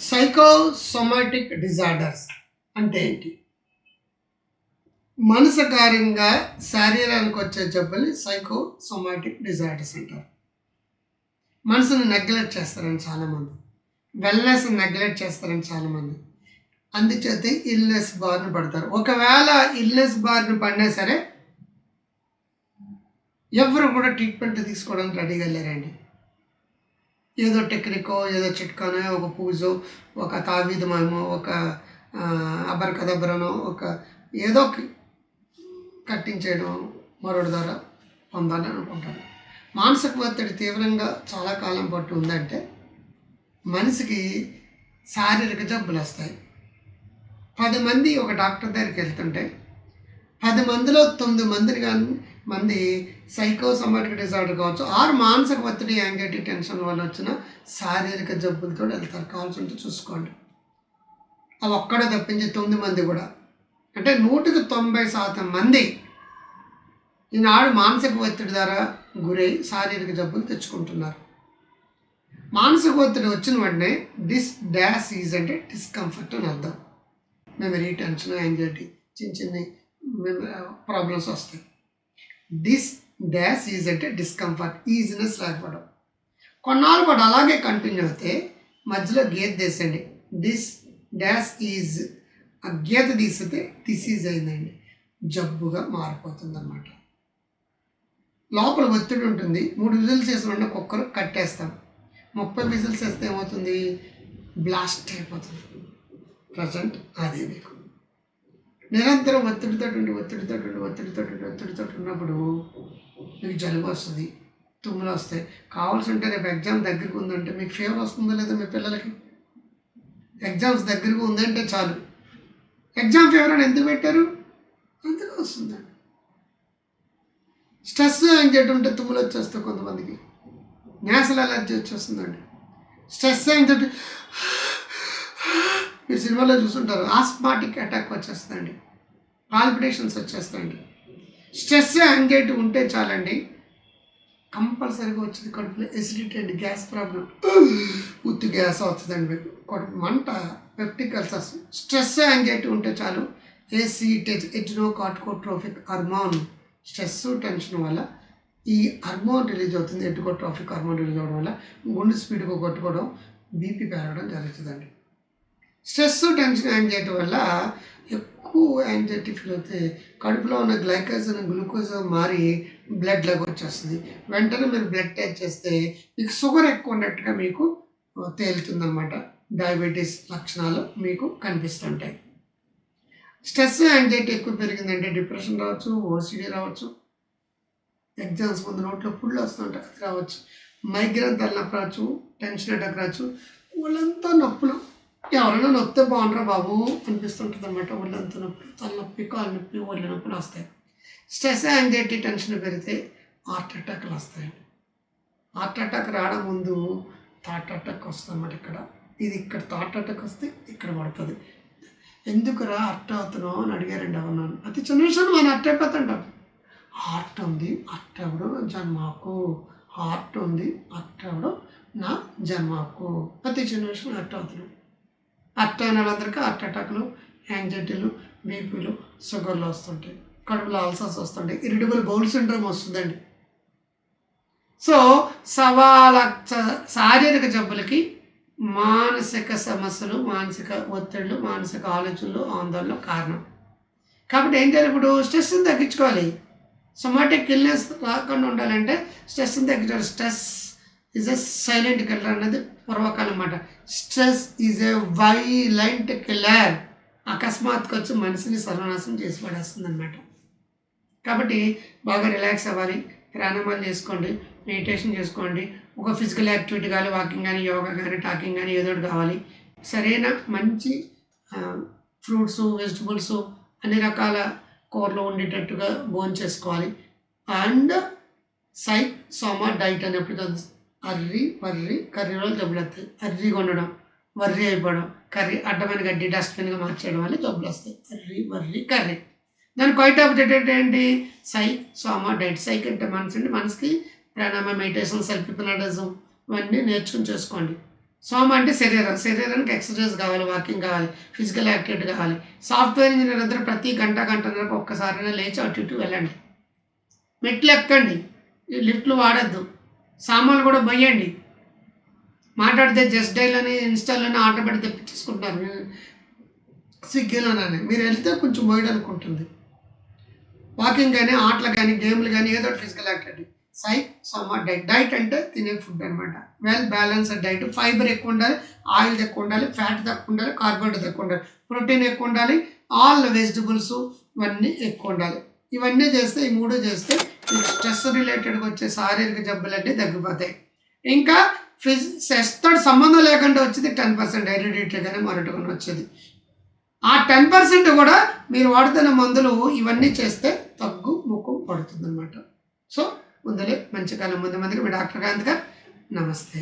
Psychosomatic disorders అంటే ఏంటి? మనసకారంగా శారీరానికి వచ్చే జబ్బుల్ని సైకోసొమాటిక్ డిజార్డర్స్ అంటారు. మనసును నెగ్లెక్ట్ చేస్తారని చాలామంది. వెల్నెస్ నెగ్లెక్ట్ చేస్తారని చాలామంది. అందుచేత ఇల్నెస్ బారిన పడతారు. ఒకవేళ ఇల్నెస్ బారిన పడినా సరే ఎవరు కూడా ట్రీట్మెంట్ తీసుకోవడానికి రెడీగా లేరండి. ఏదో టెక్నికో ఏదో చిట్కానో ఒక పూజో ఒక తావీదమేమో ఒక అబరకదబ్బరనో ఒక ఏదో కట్టించేయడం మరొకటి ద్వారా పొందాలని అనుకుంటాను. మానసిక ఒత్తిడి తీవ్రంగా చాలా కాలం పట్టు ఉందంటే మనిషికి శారీరక జబ్బులు వస్తాయి. పది మంది ఒక డాక్టర్ దగ్గరికి వెళ్తుంటే పది మందిలో తొమ్మిది మందిని కానీ మంది సైకోసమాటిక్ డిజార్డర్ కావచ్చు ఆరు మానసిక ఒత్తిడి యాంగ్జైటీ టెన్షన్ వల్ల వచ్చిన శారీరక జబ్బులతో వెళ్తారు. కావాల్సి ఉంటే చూసుకోండి. అవి ఒక్కడే తప్పించి తొమ్మిది మంది కూడా. అంటే నూటికి తొంభై శాతం మంది ఈనాడు మానసిక ఒత్తిడి ద్వారా గురై శారీరక జబ్బులు తెచ్చుకుంటున్నారు. మానసిక ఒత్తిడి వచ్చిన వెంటనే డిస్ డాష్ ఈజ్ అంటే డిస్కంఫర్ట్ అని అర్థం. మెమరీ టెన్షన్ యాంగ్జైటీ చిన్న చిన్న ప్రాబ్లమ్స్ వస్తాయి. డిస్ డ్యాష్ ఈజ్ అంటే డిస్కంఫర్ట్ ఈజినెస్ లేకపోవడం కొన్నాళ్ళు పాటు అలాగే కంటిన్యూ అయితే మధ్యలో గీత తీసండి డిస్ డ్యాష్ ఈజ్ ఆ గీత తీస్తే డిసీజ్ అయిందండి. జబ్బుగా మారిపోతుంది అనమాట లోపల ఒత్తిడి ఉంటుంది. మూడు విజిల్స్ చేసిన వెంటనే కుక్కర్ కట్టేస్తాం. ముప్పై విజిల్స్ వేస్తే ఏమవుతుంది? బ్లాస్ట్ అయిపోతుంది. ప్రజెంట్ అదే మీకు. నిరంతరం ఒత్తిడితో ఉండి ఒత్తిడితో ఉండి ఒత్తిడితో ఉండి ఒత్తిడితో ఉన్నప్పుడు మీకు జలుబు వస్తుంది తుమ్ములు వస్తాయి. కావాల్సి ఉంటే రేపు ఎగ్జామ్ దగ్గరకు ఉందంటే మీకు ఫీవర్ వస్తుందో లేదా మీ పిల్లలకి. ఎగ్జామ్స్ దగ్గరకు ఉందంటే చాలు. ఎగ్జామ్ ఫీవర్ అని ఎందుకు పెట్టారు? అందులో వస్తుందండి. స్ట్రెస్ యాంగ్జైటీ ఉంటే తుమ్ములు వచ్చేస్తాయి కొంతమందికి. నేసల్ అలర్జీ వచ్చేస్తుందండి. స్ట్రెస్ యాంగ్జైటీ మీరు సినిమాలో చూస్తుంటారు ఆస్మాటిక్ అటాక్ వచ్చేస్తుందండి. పాల్పిటేషన్స్ వచ్చేస్తాయండి. స్ట్రెస్ యాంగ్జైటీ ఉంటే చాలండి. కంపల్సరీగా వచ్చింది కడుపులో ఎసిడిటీ అండ్ గ్యాస్ ప్రాబ్లం ఉత్తి గ్యాస్ అవుతుందండి మీకు. కడుపు మంట పెప్టిక్ అల్సర్స్ స్ట్రెస్ యాంగ్జైటీ ఉంటే చాలు. ACTH adrenocorticotropic hormone stress tension వల్ల ఈ హార్మోన్ రిలీజ్ అవుతుంది. ఎటుకోట్రోఫిక్ హార్మోన్ రిలీజ్ అవ్వడం వల్ల గుండె స్పీడ్గా కొట్టుకోవడం బీపీ పెరగడం జరుగుతుందండి. స్ట్రెస్ టెన్షన్ యాంగ్జైటీ వల్ల తక్కువ యాంగ్జైటీ ఫీల్ కడుపులో ఉన్న గ్లైకోజన్ గ్లూకోజ్ మారి బ్లడ్ వచ్చేస్తుంది. వెంటనే మీరు బ్లడ్ టెస్ట్ చేస్తే మీకు షుగర్ ఎక్కువ ఉన్నట్టుగా మీకు తేలుతుందన్నమాట. డయాబెటీస్ లక్షణాలు మీకు కనిపిస్తుంటాయి. స్ట్రెస్ యాంగ్జైటీ ఎక్కువ పెరిగిందంటే డిప్రెషన్ రావచ్చు ఓసిడీ రావచ్చు. ఎగ్జామ్స్ ముందు నోట్లో పుళ్ళు వస్తుంటాయి అది రావచ్చు. మైగ్రేన్ తలనొప్పి రావచ్చు టెన్షన్ అటాక్ రావచ్చు. వాళ్ళంతా నొప్పులు. ఎవరైనా నొప్పితే బాగుంటారా బాబు? అనిపిస్తుంటుంది అనమాట ఒళ్ళంతా నొప్పి తలనొప్పి కాలు నొప్పి ఒళ్ళు నొప్పులు వస్తాయి. స్ట్రెస్ యాంగ్జైటీ టెన్షన్ పెరిగితే హార్ట్ అటాక్లు వస్తాయి. హార్ట్ అటాక్ రావడం ముందు థాట్ అటాక్ వస్తుంది అనమాట ఇక్కడ. ఇది ఇక్కడ థాట్ అటాక్ వస్తే ఇక్కడ పడుతుంది. ఎందుకురా అట్ట అవుతున్నావు అని అడిగారండి అవునాను అతి చిన్న విషయం మనం అట్ట అయిపోతుంటాం. హార్ట్ ఉంది అట్ట అవడం జన్మాకు. జన్మకు హార్ట్ ఉంది అట్ట అవడం నా జన్మకు. అతి చిన్న విషయం అట్ట అవుతున్నాం. అట్ట అయిన వాళ్ళందరికీ హార్ట్ అటాక్లు యాంగ్జైటీలు బీపీలు షుగర్లు వస్తుంటాయి. కడుపులో అల్సర్స్ వస్తుంటాయి. ఇరిటబుల్ బౌల్ సిండ్రోమ్ వస్తుందండి. సో సవా లక్ష శారీరక జబ్బులకి మానసిక సమస్యలు మానసిక ఒత్తిళ్ళు మానసిక ఆలోచనలు ఆందోళనలు కారణం. కాబట్టి ఏం చేయాలి ఇప్పుడు? స్ట్రెస్ని తగ్గించుకోవాలి. సొమాటిక్ ఇల్నెస్ రాకుండా ఉండాలంటే స్ట్రెస్ని తగ్గించాలి stress is a silent killer అనేది పూర్వకాలం అన్నమాట stress is a violent killer అకస్మాత్తుగా వచ్చి మనిషిని సర్వనాశనం చేసి పడేస్తుంది అనమాట కాబట్టి బాగా రిలాక్స్ అవ్వాలి. ప్రాణాయామాలు చేసుకోండి. మెడిటేషన్ చేసుకోండి. ఒక ఫిజికల్ యాక్టివిటీ కానీ వాకింగ్ కానీ యోగా కానీ టాకింగ్ కానీ ఏదో కావాలి. సరైన మంచి ఫ్రూట్స్ వెజిటబుల్స్ అన్ని రకాల కూరలు ఉండేటట్టుగా భోజనం చేసుకోవాలి అండ్ సై సోమా డైట్ అని ఎప్పుడు అర్రి వర్రి కర్రీలో జబ్బులు వస్తాయి అర్రిగా ఉండడం వర్రి అయిపోవడం కర్రీ అడ్డమైన గడ్డి డస్ట్బిన్గా మార్చేయడం వల్ల జబ్బులు వస్తాయి అర్రి వర్రి కర్రీ. దాని క్వైట్ ఆపోజిట్ ఏంటి? సై సోమా డైట్. సైక్ అంటే మనసు అంటే మనసుకి ప్రాణాయామ మెడిటేషన్ సెల్ఫ్ హిప్నటిజం ఇవన్నీ నేర్చుకుని చేసుకోండి. సోమ అంటే శరీరం. శరీరానికి ఎక్సర్సైజ్ కావాలి వాకింగ్ కావాలి ఫిజికల్ యాక్టివిటీ కావాలి. సాఫ్ట్వేర్ ఇంజనీర్ అందరూ ప్రతి గంట గంటన్నరకు ఒక్కసారైనా లేచి అటు ఇటు వెళ్ళండి. మెట్లు ఎక్కండి. లిఫ్ట్లు వాడద్దు. సామాన్లు కూడా పోయండి. మాట్లాడితే జస్ట్ డైల్ అని ఇన్స్టాలోనే ఆర్డర్ పెట్టి తెప్పించేసుకుంటారు స్విగ్గీలోనే. మీరు వెళ్తే కొంచెం మోయడానికి ఉంటుంది వాకింగ్ కానీ ఆటలు కానీ గేమ్లు కానీ ఏదో ఫిజికల్ యాక్టివిటీ సై సోమా డైట్. డైట్ అంటే తినే ఫుడ్ అనమాట వెల్ బ్యాలెన్స్డ్ డైట్ ఫైబర్ ఎక్కువ ఉండాలి ఆయిల్ తక్కువ ఉండాలి ఫ్యాట్ తక్కువ ఉండాలి కార్బోహైడ్రేట్ తక్కువ ఉండాలి. ప్రోటీన్ ఎక్కువ ఉండాలి ఆల్ వెజిటబుల్స్ ఇవన్నీ ఎక్కువ ఉండాలి. ఇవన్నీ చేస్తే ఈ మూడు చేస్తే స్ట్రెస్ రిలేటెడ్గా వచ్చే శారీరక జబ్బులన్నీ తగ్గిపోతాయి. ఇంకా ఫిజ్ సెస్తో సంబంధం లేకుండా వచ్చేది టెన్ పర్సెంట్ హెరిడిటరీ కానీ మరొకటి వచ్చేది. ఆ టెన్ పర్సెంట్ కూడా మీరు వాడుతున్న మందులు ఇవన్నీ చేస్తే తగ్గు ముఖం పడుతుంది అనమాట సో ముందులే మంచి కాలం ముందు మందికి మీ డాక్టర్ కాంత్ గారు నమస్తే.